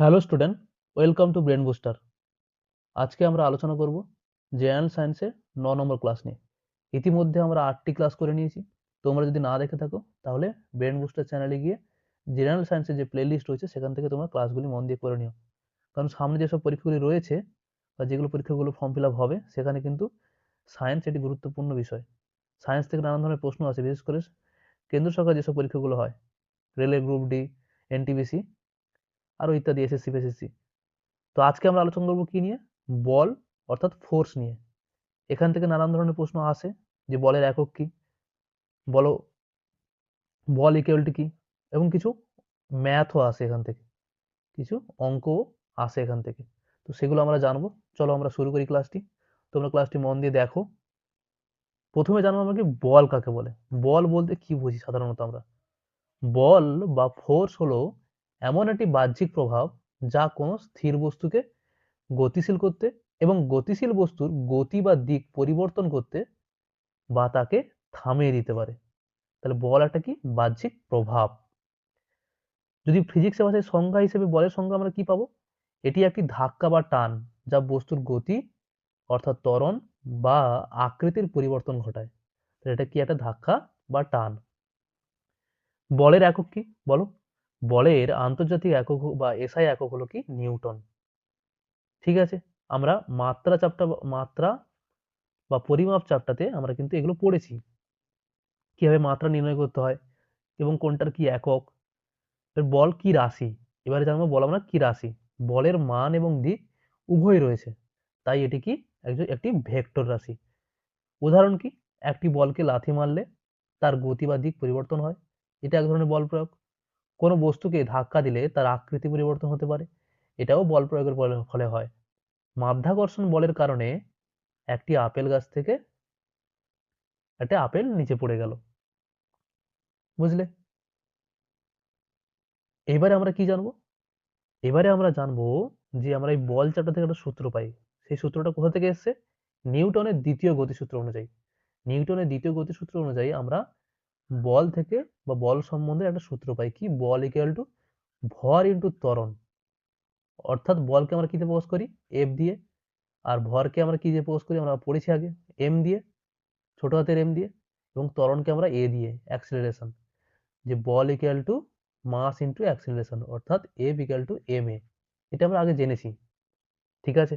Hello student, welcome to brain booster. আজকে আমরা আলোচনা করব জেনারেল সায়েন্সের ন নম্বর ক্লাস নিয়ে। ইতিমধ্যে আমরা আটটি ক্লাস করে নিয়েছি। তোমরা যদি না দেখে থাকো, তাহলে ব্রেন বুস্টার চ্যানেলে গিয়ে জেনারেল সায়েন্সের যে প্লে লিস্ট রয়েছে, সেখান থেকে তোমরা ক্লাসগুলি মন দিয়ে করে নিও। কারণ সামনে যেসব পরীক্ষাগুলি রয়েছে, বা যেগুলো পরীক্ষাগুলো ফর্ম ফিল আপ হবে, সেখানে কিন্তু সায়েন্স একটি গুরুত্বপূর্ণ বিষয়। সায়েন্স থেকে নানান ধরনের প্রশ্ন আছে বিশেষ করে কেন্দ্র সরকার যেসব পরীক্ষাগুলো হয় রেলের গ্রুপ ডি এনটিবিসি আরও ইত্যাদি এসএসসি ফেসএসসি তো আজকে আমরা আলোচনা করব কি নিয়ে? বল, অর্থাৎ ফোর্স নিয়ে। এখান থেকে নানান ধরনের প্রশ্ন আসে যে বলের একক কি? বলো, বল ইকুয়ালটি কি? এবং কিছু ম্যাথও আসে এখান থেকে। কিছু অঙ্কও আসে এখান থেকে। তো সেগুলো আমরা জানব। চলো আমরা শুরু করি ক্লাসটি তোমরা ক্লাসটি মন দিয়ে দেখো। প্রথমে জানব আমরা কি বল কাকে বলে? বল বলতে কি বুঝি সাধারণত আমরা? বল বা ফোর্স হলো এমন একটি বাহ্যিক প্রভাব যা কোনো স্থির বস্তুকে গতিশীল করতে এবং গতিশীল বস্তুর গতি বা দিক পরিবর্তন করতে বা তাকে থামিয়ে দিতে পারে। তাহলে বল একটা কি? বাহ্যিক প্রভাব। যদি ফিজিক্সের ভাষায় সংজ্ঞা হিসেবে বলের সংজ্ঞা আমরা কি পাবো? এটি একটি ধাক্কা বা টান যা বস্তুর গতি অর্থাৎ ত্বরণ বা আকৃতির পরিবর্তন ঘটায়। তাহলে এটা কি একটা ধাক্কা বা টান? বলের একক কি? বলো। বলের আন্তর্জাতিক একক বা এসআই একক হলো কি? নিউটন। ঠিক আছে? আমরা মাত্রা চাপটা মাত্রা বা পরিমাপ চাপটাতে আমরা কিন্তু এগুলো পড়েছি। কীভাবে মাত্রা নির্ণয় করতে হয় এবং কোনটার কি একক? বল কি রাশি? এবারে জানব বল আমরা কি রাশি? বলের মান এবং দিক উভয় রয়েছে। তাই এটি কি? একজন, একটি ভেক্টর রাশি। উদাহরণ কি? একটি বলকে লাথি মারলে তার গতি বা দিক পরিবর্তন হয়। এটা এক ধরনের বল প্রয়োগ। কোনো বস্তুকে ধাক্কা দিলে তার আকৃতি পরিবর্তন হতে পারে। এটাও বল প্রয়োগের ফলে হয়। মাধ্যাকর্ষণ বলের কারণে একটি আপেল গাছ থেকে একটা আপেল নিচে পড়ে গেল। বুঝলে? এবারে আমরা কি জানব? এবারে আমরা জানব যে আমরা এই বল চ্যাপ্টার থেকে একটা সূত্র পাই। সেই সূত্রটা কোথা থেকে এসছে? নিউটনের দ্বিতীয় গতিসূত্র অনুযায়ী। নিউটনের দ্বিতীয় গতিসূত্র অনুযায়ী আমরা বল থেকে বা বল সম্বন্ধে একটা সূত্র পাই। কি? বল ইকুয়াল টু ভর ইন্টু ত্বরণ। অর্থাৎ বলকে আমরা কিতে প্রকাশ করি? এফ দিয়ে। আর ভরকে আমরা কি দিয়ে প্রকাশ করি? আমরা পড়েছি আগে। এম দিয়ে। ছোট হাতের এম দিয়ে। এবং ত্বরণকে আমরা এ দিয়ে। অ্যাক্সিলারেশন যে বল equal to mass into acceleration অর্থাৎ F equal to M A এটা আমরা আগে জেনেছি। ঠিক আছে?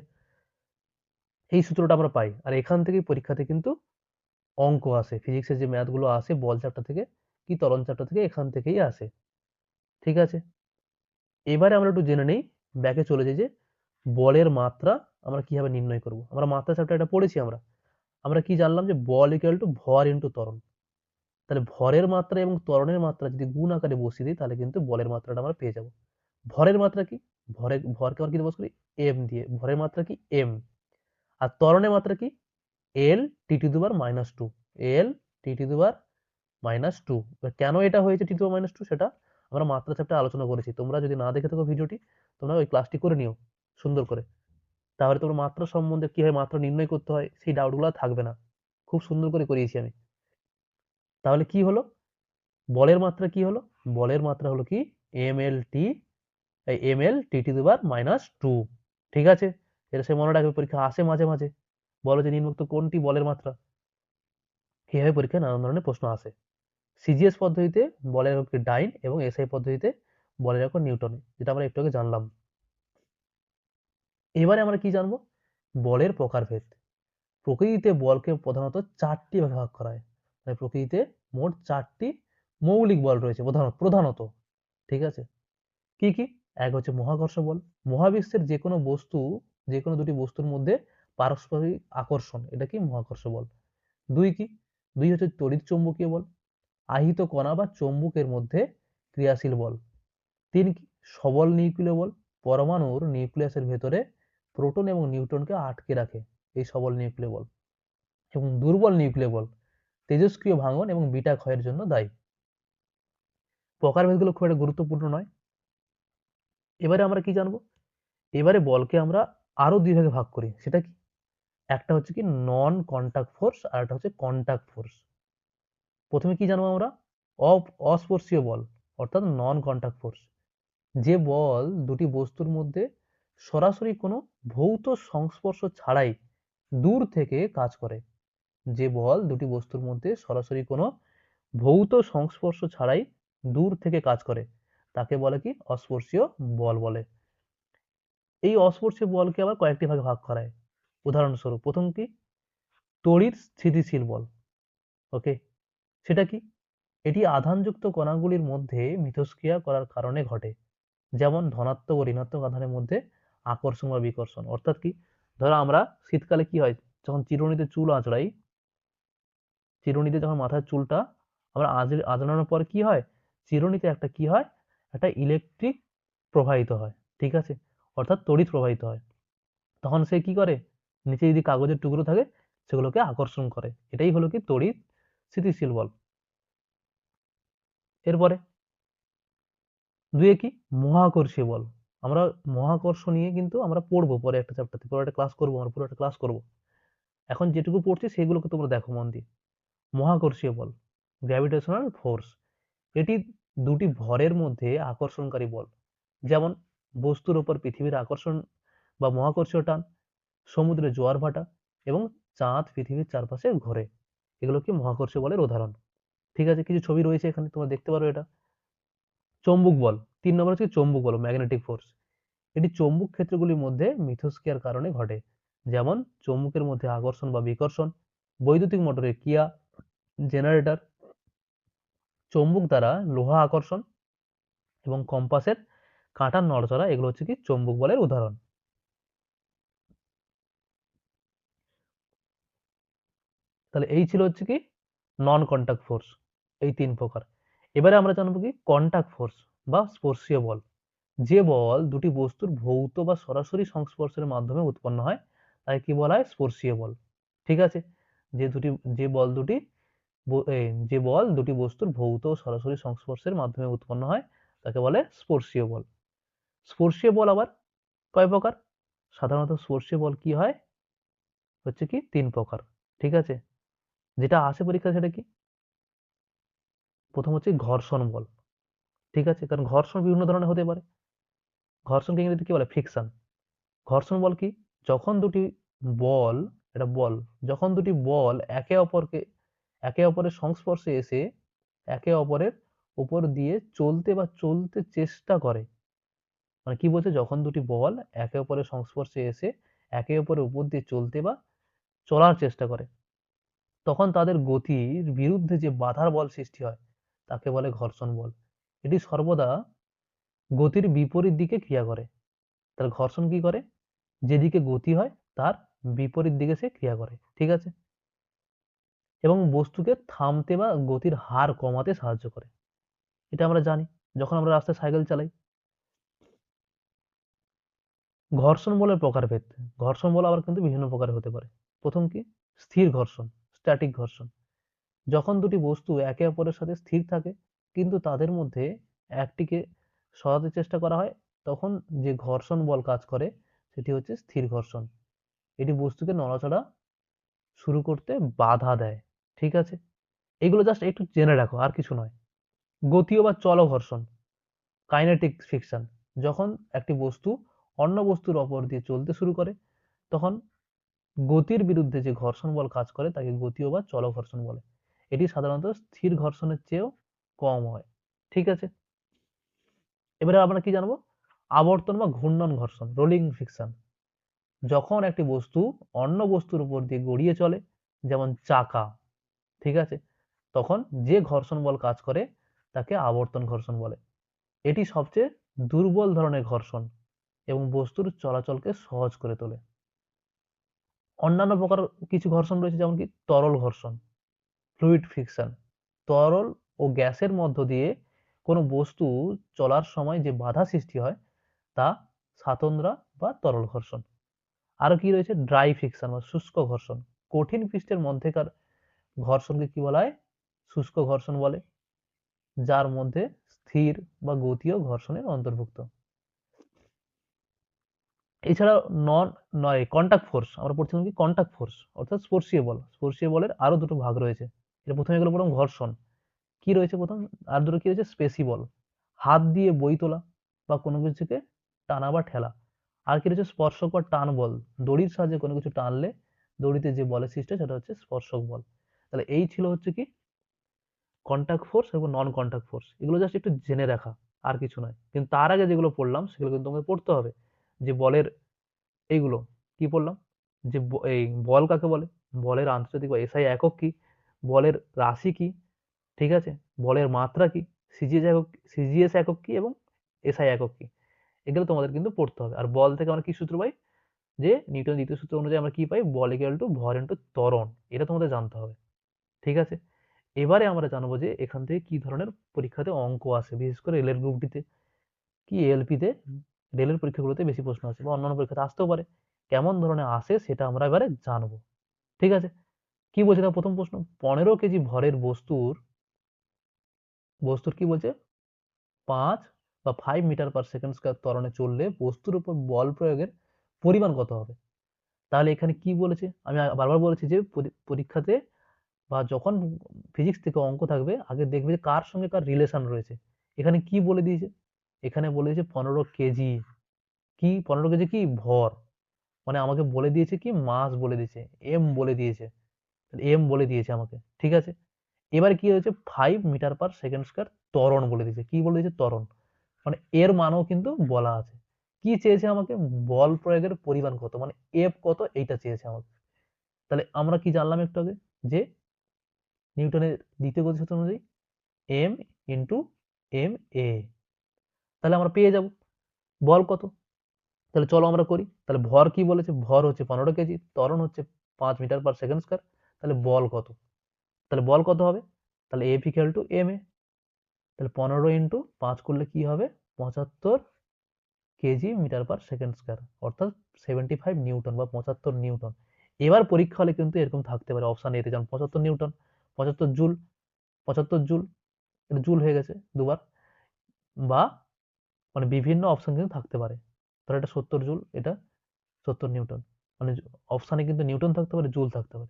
এই সূত্রটা আমরা পাই। আর এখান থেকেই পরীক্ষাতে কিন্তু অঙ্ক আসে ফিজিক্সের যে ম্যাথগুলো আসে বল চ্যাপ্টার থেকে কি তরণ চ্যাপ্টার থেকে এখান থেকেই আসে। ঠিক আছে? এবারে আমরা একটু জেনে নেই ব্যাকে চলে যাই যে বলের মাত্রা আমরা কীভাবে নির্ণয় করব। আমরা মাত্রা চ্যাপ্টার এটা পড়েছি আমরা। আমরা কি জানলাম যে বল ইকুয়াল টু ভর ইন্টু ত্বরণ তাহলে ভরের মাত্রা এবং ত্বরণের মাত্রা যদি গুণ আকারে বসিয়ে দিই, তাহলে কিন্তু বলের মাত্রাটা আমরা পেয়ে যাব। ভরের মাত্রা কি? ভরের ভরকে আমরা কি বস করি? এম দিয়ে। ভরের মাত্রা কি? এম আর ত্বরণের মাত্রা কি? এল টি টু দুবার minus two L T to দুবার মাইনাস টু কেন এটা হয়েছে টি টু মাইনাস টু সেটা আমরা মাত্রা চ্যাপ্টার আলোচনা করেছি। তোমরা যদি না দেখে থাকো ভিডিওটি, তোমরা ওই ক্লাসটি করে নিও, সুন্দর করে। তাহলে তোমরা মাত্রা সম্বন্ধে কীভাবে মাত্রা নির্ণয় করতে হয়, সেই ডাউটগুলো থাকবে না। খুব সুন্দর করে করিয়েছি আমি। তাহলে কি হলো? বলের মাত্রা কি হলো? বলের মাত্রা হলো কি? M L T M L টি টি দুবার মাইনাস টু ঠিক আছে? এটা সে মনে রাখবে, পরীক্ষা আসে মাঝে মাঝে। বলো যে নিম্নোক্ত কোনটি বলের মাত্রা? এইভাবে পরীক্ষায় নানান ধরনের প্রশ্ন আসে? সিজিএস পদ্ধতিতে বলের একক ডাইন এবং এসআই পদ্ধতিতে বলের একক নিউটনে, যেটা আমরা একটু আগে জানলাম। এবারে আমরা কি জানব? বলের প্রকারভেদ। প্রকৃতিতে বলকে প্রধানত চারটি ভাগে ভাগ করা হয়। মানে প্রকৃতিতে মোট চারটি মৌলিক বল রয়েছে, প্রধানত প্রধানত। ঠিক আছে? কি কি? এক হচ্ছে মহাকর্ষ বল। মহাবিশ্বের যে কোনো বস্তু যে কোনো দুটি বস্তুর মধ্যে পারস্পরিক আকর্ষণ এটা কি মহাকর্ষ বল। দুই কি? দুই হচ্ছে তড়িৎ চৌম্বকীয় বল, আহিত কণা বা চৌম্বকের মধ্যে ক্রিয়াশীল বল। তিন কি? সবল নিউক্লিয় বল, পরমাণুর নিউক্লিয়াসের ভেতরে প্রোটন এবং নিউট্রনকে আটকে রাখে এই সবল নিউক্লিয় বল এবং দুর্বল নিউক্লিয় বল, তেজস্ক্রিয় ভাঙন এবং বিটা ক্ষয়ের জন্য দায়ী। প্রকারভেদগুলো খুব একটা গুরুত্বপূর্ণ নয়। এবারে আমরা কি জানব? এবারে বলকে আমরা আরও দুই ভাগে ভাগ করি, সেটা কি? একটা হচ্ছে কি নন কন্টাক্ট ফোর্স আর একটা হচ্ছে কন্টাক্ট ফোর্স প্রথমে কি জানব আমরা? অস্পর্শীয় বল, অর্থাৎ নন কন্টাক্ট ফোর্স যে বল দুটি বস্তুর মধ্যে সরাসরি কোনো ভৌত সংস্পর্শ ছাড়াই দূর থেকে কাজ করে। যে বল দুটি বস্তুর মধ্যে সরাসরি কোনো ভৌত সংস্পর্শ ছাড়াই দূর থেকে কাজ করে, তাকে বলে কি অস্পর্শীয় বল বলে। এই অস্পর্শীয় বলকে আবার কয়েকটি ভাগে ভাগ করা হয়। উদাহরণস্বরূপ, প্রথম কি? তড়িৎ স্থিতিশীল বল। ওকে? সেটা কি? এটি আধানযুক্ত কণাগুলির মধ্যে মিথস্ক্রিয়া করার কারণে ঘটে। যেমন ধনাত্মক ও ঋণাত্মক আধানের মধ্যে আকর্ষণ বা বিকর্ষণ। অর্থাৎ কি? ধরো আমরা শীতকালে কি হয়? যখন চিরুনিতে চুল আঁচড়াই, চিরুনিতে যখন মাথার চুলটা আমরা আঁচড়ানোর পর কি হয়? চিরুনিতে একটা কি হয়? একটা ইলেকট্রিক প্রবাহিত হয়। ঠিক আছে? অর্থাৎ তড়িৎ প্রবাহিত হয়। তখন সে কি করে? নিচে যদি কাগজের টুকরো থাকে, সেগুলোকে আকর্ষণ করে। এটাই হলো কি তড়িৎ স্থিতিশীল বল। এরপরে দুয়ে কি? মহাকর্ষীয় বল। আমরা মহাকর্ষ নিয়ে কিন্তু আমরা পড়ব পরে একটা চ্যাপ্টারে পরে একটা ক্লাস করব আমরা, পুরো একটা ক্লাস করব। এখন যেটুকু পড়ছি সেগুলোকে তোমরা দেখো মন দিয়ে। মহাকর্ষীয় বল গ্র্যাভিটেশনাল ফোর্স এটি দুটি ভরের মধ্যে আকর্ষণকারী বল। যেমন বস্তুর উপর পৃথিবীর আকর্ষণ বা মহাকর্ষীয় টান সমুদ্রে জোয়ার ভাটা এবং চাঁদ পৃথিবীর চারপাশে ঘোরে। এগুলো কি মহাকর্ষ বলের উদাহরণ। ঠিক আছে, কিছু ছবি রয়েছে এখানে, তোমরা দেখতে পারো এটা। চৌম্বক বল, তিন নম্বর হচ্ছে চৌম্বক বল ম্যাগনেটিক ফোর্স এটি চৌম্বক ক্ষেত্রগুলির মধ্যে মিথস্ক্রিয়ার কারণে ঘটে। যেমন, চৌম্বকের মধ্যে আকর্ষণ বা বিকর্ষণ, বৈদ্যুতিক মোটরের কিয়া জেনারেটর, চৌম্বক দ্বারা লোহা আকর্ষণ এবং কম্পাসের কাঁটার নড়চড়া, এগুলো হচ্ছে কি চৌম্বক বলের উদাহরণ। তাহলে এই ছিল হচ্ছে কি নন কন্ট্যাক্ট ফোর্স এই তিন প্রকার। এবারে আমরা জানব কি কন্ট্যাক্ট ফোর্স বা স্পর্শীয় বল। যে বল দুটি বস্তুর ভৌত বা সরাসরি সংস্পর্শের মাধ্যমে উৎপন্ন হয় তাই কি বলা হয়? স্পর্শীয় বল। ঠিক আছে? যে দুটি, যে বল দুটি যে বল দুটি বস্তুর ভৌত ও সরাসরি সংস্পর্শের মাধ্যমে উৎপন্ন হয়, তাকে বলে স্পর্শীয় বল। স্পর্শীয় বল আবার কয় প্রকার? সাধারণত স্পর্শীয় বল কি হয়? হচ্ছে কি তিন প্রকার। ঠিক আছে? যেটা আসে পরীক্ষা সেটা কি? প্রথম হচ্ছে ঘর্ষণ বল। ঠিক আছে? কারণ ঘর্ষণ বিভিন্ন ধরনের হতে পারে। ঘর্ষণকে ইংরেজিতে কি বলে? ফিকশন ঘর্ষণ বল কি? যখন দুটি বল, এটা বল, যখন দুটি বল একে অপরকে, একে অপরের সংস্পর্শে এসে একে অপরের উপর দিয়ে চলতে বা চলতে চেষ্টা করে। মানে কি বলছে? যখন দুটি বল একে অপরের সংস্পর্শে এসে একে অপরের উপর দিয়ে চলতে বা চলার চেষ্টা করে। তখন তাদের গতির বিরুদ্ধে যে বাধার বল সৃষ্টি হয়, তাকে বলে ঘর্ষণ বল। এটি সর্বদা গতির বিপরীত দিকে ক্রিয়া করে। তার ঘর্ষণ কি করে? যেদিকে গতি হয়, তার বিপরীত দিকে সে ক্রিয়া করে, ঠিক আছে? এবং বস্তুকে থামতে বা গতির হার কমাতে সাহায্য করে। এটা আমরা জানি, যখন আমরা রাস্তায় সাইকেল চালাই। ঘর্ষণ বলের প্রকারভেদ। ঘর্ষণ বল আবার কিন্তু বিভিন্ন প্রকারের হতে পারে। প্রথম কি? স্থির ঘর্ষণ। স্ট্যাটিক ঘর্ষণ যখন দুটি বস্তু একে অপরের সাথে স্থির থাকে, কিন্তু তাদের মধ্যে একটিকে সরাতে চেষ্টা করা হয়, তখন যে ঘর্ষণ বল কাজ করে, সেটি হচ্ছে স্থির ঘর্ষণ। এটি বস্তুকে নড়াচড়া শুরু করতে বাধা দেয়, ঠিক আছে? এগুলো জাস্ট একটু জেনে রাখো, আর কিছু নয়। গতীয় বা চল ঘর্ষণ কাইনেটিক ফিকশন যখন একটি বস্তু অন্য বস্তুর অপর দিয়ে চলতে শুরু করে, তখন গতির বিরুদ্ধে যে ঘর্ষণ বল কাজ করে, তাকে গতীয় বা চল ঘর্ষণ বলে। এটি সাধারণত স্থির ঘর্ষণের চেয়েও কম হয়। ঠিক আছে? এবারে আমরা কি জানব? আবর্তন বা ঘূর্ণন ঘর্ষণ রোলিং ফিকশন যখন একটি বস্তু অন্য বস্তুর উপর দিয়ে গড়িয়ে চলে, যেমন চাকা, ঠিক আছে? তখন যে ঘর্ষণ বল কাজ করে, তাকে আবর্তন ঘর্ষণ বলে। এটি সবচেয়ে দুর্বল ধরনের ঘর্ষণ এবং বস্তুর চলাচলকে সহজ করে তোলে। অন্যান্য প্রকার কিছু ঘর্ষণ রয়েছে, যেমন কি তরল ঘর্ষণ ফ্লুইড ফ্রিকশন তরল ও গ্যাসের মধ্য দিয়ে কোনো বস্তু চলার সময় যে বাধা সৃষ্টি হয়, তা স্বাতন্দ্রা বা তরল ঘর্ষণ। আরও কি রয়েছে? ড্রাই ফ্রিকশন বা শুষ্ক ঘর্ষণ। কঠিন পৃষ্ঠের মধ্যেকার ঘর্ষণকে কি বলা হয়? শুষ্ক ঘর্ষণ বলে, যার মধ্যে স্থির বা গতীয় ঘর্ষণের অন্তর্ভুক্ত। এছাড়া নন নয় কন্টাক্ট ফোর্স আমরা পড়ছিলাম কি? কন্টাক্ট ফোর্স অর্থাৎ স্পর্শীয় বল। স্পর্শীয় বলের আরও দুটো ভাগ রয়েছে। এটা প্রথমে এগুলো প্রথম ঘর্ষণ। কি রয়েছে প্রথম? আর দুটো কি রয়েছে? স্পেসি বল হাত দিয়ে বই তোলা বা কোনো কিছুকে টানা বা ঠেলা। আর কি রয়েছে? স্পর্শক বা টান বল দড়ির সাহায্যে কোনো কিছু টানলে দড়িতে যে বলের সৃষ্টি সেটা হচ্ছে স্পর্শক বল। তাহলে এই ছিল হচ্ছে কি? কন্ট্যাক্ট ফোর্স এবং নন কন্ট্যাক্ট ফোর্স এগুলো জাস্ট একটু জেনে রাখা, আর কিছু নয়। কিন্তু তার আগে যেগুলো পড়লাম, সেগুলো কিন্তু তোমাকে পড়তে হবে। যে বলের এইগুলো কি পড়লাম যে এই বল কাকে বলে? বলের আন্তর্জাতিক বা এসআই একক কি? বলের রাশি কি? ঠিক আছে? বলের মাত্রা কি? সিজিএস একক সিজিএস একক কি এবং এসআই একক কি? এগুলো তোমাদের কিন্তু পড়তে হবে। আর বল থেকে আমরা কি সূত্র পাই? যে নিউটন দ্বিতীয় সূত্র অনুযায়ী আমরা কি পাই? বল ইকুয়াল টু ভর ইন্টু ত্বরণ। এটা তোমাদের জানতে হবে। ঠিক আছে? এবারে আমরা জানব যে এখান থেকে কি ধরনের পরীক্ষাতে অঙ্ক আসে। বিশেষ করে রেলের গ্রুপটিতে কি এলপিতে রেলের পরীক্ষাগুলোতে বেশি প্রশ্ন আছে বা অন্যান্য পরীক্ষাতে আসতেও পারে। কেমন ধরনের আসে সেটা আমরা এবারে জানব। ঠিক আছে? কি বলছে দেখো প্রথম প্রশ্ন? পনেরো কেজি ভরের বস্তুর বস্তুর কি বলছে? পাঁচ বা five metre per second square ত্বরণে চললে বস্তুর উপর বল প্রয়োগের পরিমাণ কত হবে? তাহলে এখানে কি বলেছে? আমি বারবার বলেছি যে পরীক্ষাতে বা যখন ফিজিক্স থেকে অঙ্ক থাকবে, আগে দেখবে যে কার সঙ্গে কার রিলেশন রয়েছে। এখানে কি বলে দিয়েছে? এখানে বলে দিয়েছে পনেরো কেজি। কি? পনেরো কেজি কি? ভর। মানে আমাকে বলে দিয়েছে কি? মাস বলে দিয়েছে। এম বলে দিয়েছে। এম বলে দিয়েছে আমাকে। ঠিক আছে? এবার কি হয়েছে? Five metre per second square ত্বরণ বলে দিয়েছে। কি বলে দিয়েছে? ত্বরণ। মানে এর মানও কিন্তু বলা আছে। কি চেয়েছে আমাকে? বল প্রয়োগের পরিমাণ কত? মানে এফ কত? এইটা চেয়েছে আমাকে। তাহলে আমরা কি জানলাম একটু আগে? যে নিউটনের দ্বিতীয় গতি সূত্র অনুযায়ী এম ইন্টু এম এ তাহলে আমরা পেয়ে যাব। বল কত? তাহলে চলো আমরা করি। তাহলে ভর কি বলেছে? ভর হচ্ছে পনেরো কেজি, ত্বরণ হচ্ছে পাঁচ মিটার পার সেকেন্ড স্কয়ার তাহলে বল কত? তাহলে বল কত হবে? তাহলে F equal to M A তাহলে পনেরো ইন্টু পাঁচ করলে কি হবে? পঁচাত্তর KG metre per second square অর্থাৎ সেভেন্টি ফাইভ নিউটন বা পঁচাত্তর নিউটন। এবার পরীক্ষা হলে কিন্তু এরকম থাকতে পারে অপশান এতে যেমন পঁচাত্তর নিউটন, পঁচাত্তর জুল পঁচাত্তর জুল জুল হয়ে গেছে দুবার, বা মানে বিভিন্ন অপশন কিন্তু থাকতে পারে। ধরো এটা সত্তর জুল, এটা সত্তর নিউটন। মানে অপশানে কিন্তু নিউটন থাকতে পারে, জুল থাকতে পারে।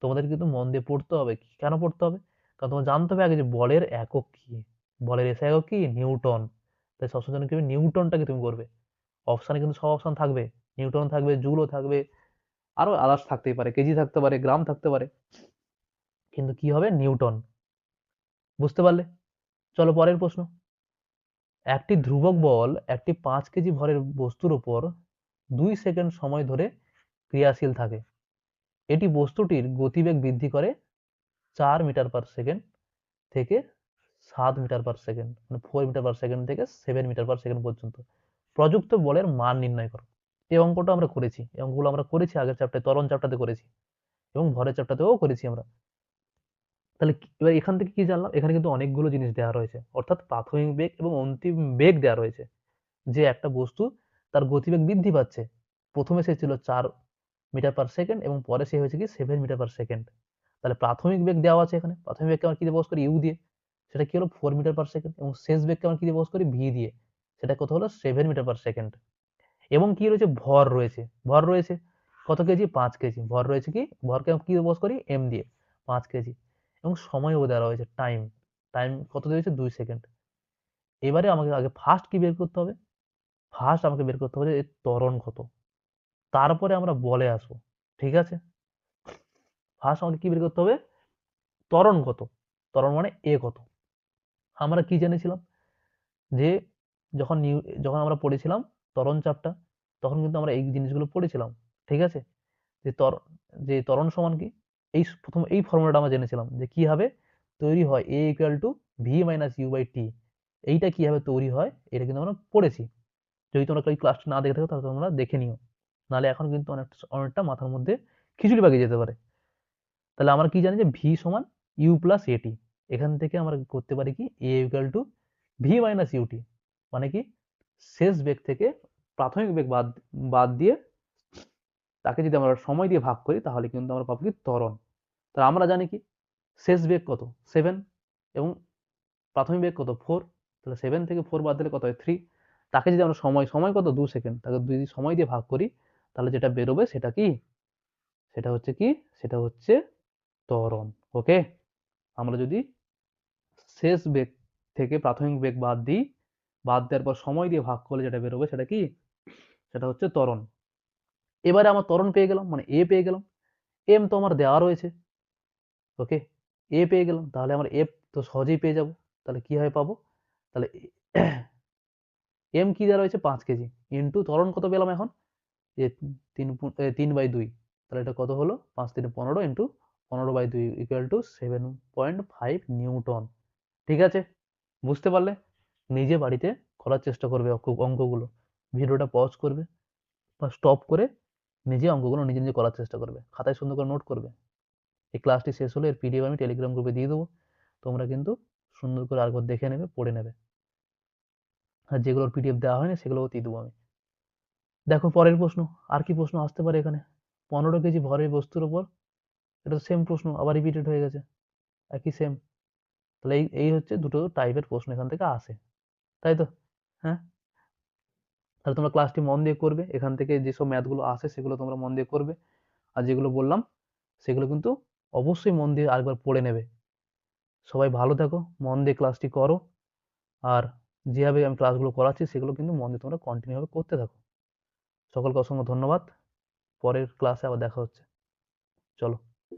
তোমাদের কিন্তু মন দিয়ে পড়তে হবে কেন পড়তে হবে? কারণ তোমার জানতে হবে আগে যে বলের একক কি? বলের এসে একক কি? নিউটন। তাই সবসময় জন্য কি? নিউটনটাকে তুমি করবে। অপশানে কিন্তু সব অপশান থাকবে। নিউটন থাকবে, জুলও থাকবে, আরও আদার্স থাকতেই পারে, কেজি থাকতে পারে, গ্রাম থাকতে পারে। কিন্তু কি হবে? নিউটন। বুঝতে পারলে? চলো পরের প্রশ্ন। একটি ধ্রুবক বল একটি পাঁচ কেজি ভরের বস্তুর উপর দুই সেকেন্ড সময় ধরে ক্রিয়াশীল থাকে। এটি বস্তুটির গতিবেগ বৃদ্ধি করে চার মিটার পার সেকেন্ড থেকে সাত মিটার পার সেকেন্ড মানে ফোর মিটার পার সেকেন্ড থেকে সেভেন মিটার পার সেকেন্ড পর্যন্ত। প্রযুক্ত বলের মান নির্ণয় করো। এই অঙ্কটা আমরা করেছি, এই অঙ্কগুলো আমরা করেছি আগের চ্যাপ্টারে তরণ চ্যাপ্টারতে করেছি এবং ভরের চ্যাপ্টারতেও করেছি আমরা। তাহলে এবার এখান থেকে কি জানলাম? এখানে কিন্তু অনেকগুলো জিনিস দেওয়া রয়েছে। অর্থাৎ প্রাথমিক বেগ এবং অন্তিম বেগ দেওয়া রয়েছে। যে একটা বস্তু তার গতিবেগ বৃদ্ধি পাচ্ছে। প্রথমে সে ছিল চার মিটার পার সেকেন্ড এবং পরে সে হয়েছে কি সেভেন মিটার পার সেকেন্ড। তাহলে প্রাথমিক বেগ দেওয়া আছে এখানে। প্রাথমিক বেগকে আমরা কি দিয়ে বস করি? ইউ দিয়ে। সেটা কি হলো? Four metre per second. এবং শেষ বেগকে আমরা কি দিয়ে বস করি? ভি দিয়ে। সেটা কত হলো? Seven metre per second. এবং কি রয়েছে? ভর রয়েছে। ভর রয়েছে কত কেজি? পাঁচ কেজি। ভর রয়েছে কি? ভরকে আমরা কি বস করি? এম দিয়ে। পাঁচ কেজি। এবং সময়ও দেওয়া রয়েছে টাইম টাইম কত দিয়েছে দুই সেকেন্ড এবারে আমাকে আগে ফার্স্ট কি বের করতে হবে? ফার্স্ট আমাকে বের করতে হবে যে এর ত্বরণ কত। তারপরে আমরা বলে আসব, ঠিক আছে? ফার্স্ট আমাকে কি বের করতে হবে? ত্বরণ কত? ত্বরণ মানে এ কত? আমরা কি জেনেছিলাম? যে যখন নিউ যখন আমরা পড়েছিলাম ত্বরণ চাপটা, তখন কিন্তু আমরা এই জিনিসগুলো পড়েছিলাম, ঠিক আছে? যে তর যে ত্বরণ সমান কি? এই প্রথম এই ফর্মুলাটা আমরা জেনেছিলাম যে কি হবে? তৈরি হয় A equal to V minus U by T এইটা কীভাবে তৈরি হয়? এটা কিন্তু আমরা পড়েছি। যদি তোমরা এই ক্লাসটা না দেখে থাকো, তাহলে তোমরা দেখে নিও। নাহলে এখন কিন্তু অনেক, অনেকটা মাথার মধ্যে খিচুড়ি পাকিয়ে যেতে পারে। তাহলে আমরা কি জানি যে ভি সমান ইউ প্লাস এটি এখান থেকে আমরা করতে পারি কি? A equal to V minus UT মানে কি? শেষ বেগ থেকে প্রাথমিক বেগ বাদ বাদ দিয়ে তাকে যদি আমরা সময় দিয়ে ভাগ করি, তাহলে কিন্তু আমরা পাবো কি? ত্বরণ। তাহলে আমরা জানি কি? শেষ বেগ কত? সেভেন এবং প্রাথমিক বেগ কত? ফোর তাহলে সেভেন থেকে ফোর বাদ দিলে কত হয়? থ্রি তাকে যদি আমরা সময় সময় কত? দু সেকেন্ড তাকে যদি সময় দিয়ে ভাগ করি, তাহলে যেটা বেরোবে সেটা কি? সেটা হচ্ছে কি? সেটা হচ্ছে ত্বরণ। ওকে আমরা যদি শেষ বেগ থেকে প্রাথমিক বেগ বাদ দিই, বাদ দেওয়ার পর সময় দিয়ে ভাগ করলে যেটা বেরোবে সেটা কি? সেটা হচ্ছে ত্বরণ। এবারে আমার ত্বরণ পেয়ে গেলাম মানে এ পেয়ে গেলাম এম তো আমার দেওয়া রয়েছে ওকে এ পেয়ে গেলাম, তাহলে আমার এফ তো সহজেই পেয়ে যাব, তাহলে কীভাবে পাবো? তাহলে এম কি দেওয়া রয়েছে? পাঁচ কেজি। ইন্টু ত্বরণ কত পেলাম এখন? যে তিন তিন বাই দুই। তাহলে এটা কত হলো? পাঁচ তিন পনেরো ইন্টু পনেরো বাই দুই equal to seven point five newton ঠিক আছে? বুঝতে পারলে? নিজে বাড়িতে করার চেষ্টা করবে অঙ্ক- অঙ্কগুলো। ভিডিওটা পজ করবে বা স্টপ করে নিজে অঙ্কগুলো নিজে নিজে করার চেষ্টা করবে। খাতায় সুন্দর করে নোট করবে। এই ক্লাসটি শেষ হলে এর পিডিএফ আমি টেলিগ্রাম গ্রুপে দিয়ে দেবো। তোমরা কিন্তু সুন্দর করে আরেকবার দেখে নেবে, পড়ে নেবে। আর যেগুলোর পিডিএফ দেওয়া হয়নি সেগুলোও দিয়ে দেবো আমি। দেখো পরের প্রশ্ন, আর কি প্রশ্ন আসতে পারে এখানে? পনেরো কেজি ভরের বস্তুর উপর এটা সেম প্রশ্ন, আবার রিপিটেড হয়ে গেছে। একই সেম তাহলে এই এই হচ্ছে দুটো টাইপের প্রশ্ন এখান থেকে আসে। তাই তো? হ্যাঁ? তাহলে তোমরা ক্লাসটি মন দিয়ে করবে। এখান থেকে যেসব ম্যাথগুলো আসে সেগুলো তোমরা মন দিয়ে করবে। আর যেগুলো বললাম, সেগুলো কিন্তু অবশ্যই মন দিয়ে আরেকবার পড়ে নেবে। সবাই ভালো থাকো, মন দিয়ে ক্লাসটি করো। আর যেভাবে আমি ক্লাসগুলো করাচ্ছি, সেগুলো কিন্তু মন দিয়ে তোমরা কন্টিনিউভাবে করতে থাকো। সকলকে অসংখ্য ধন্যবাদ। পরের ক্লাসে আবার দেখা হচ্ছে। চলো।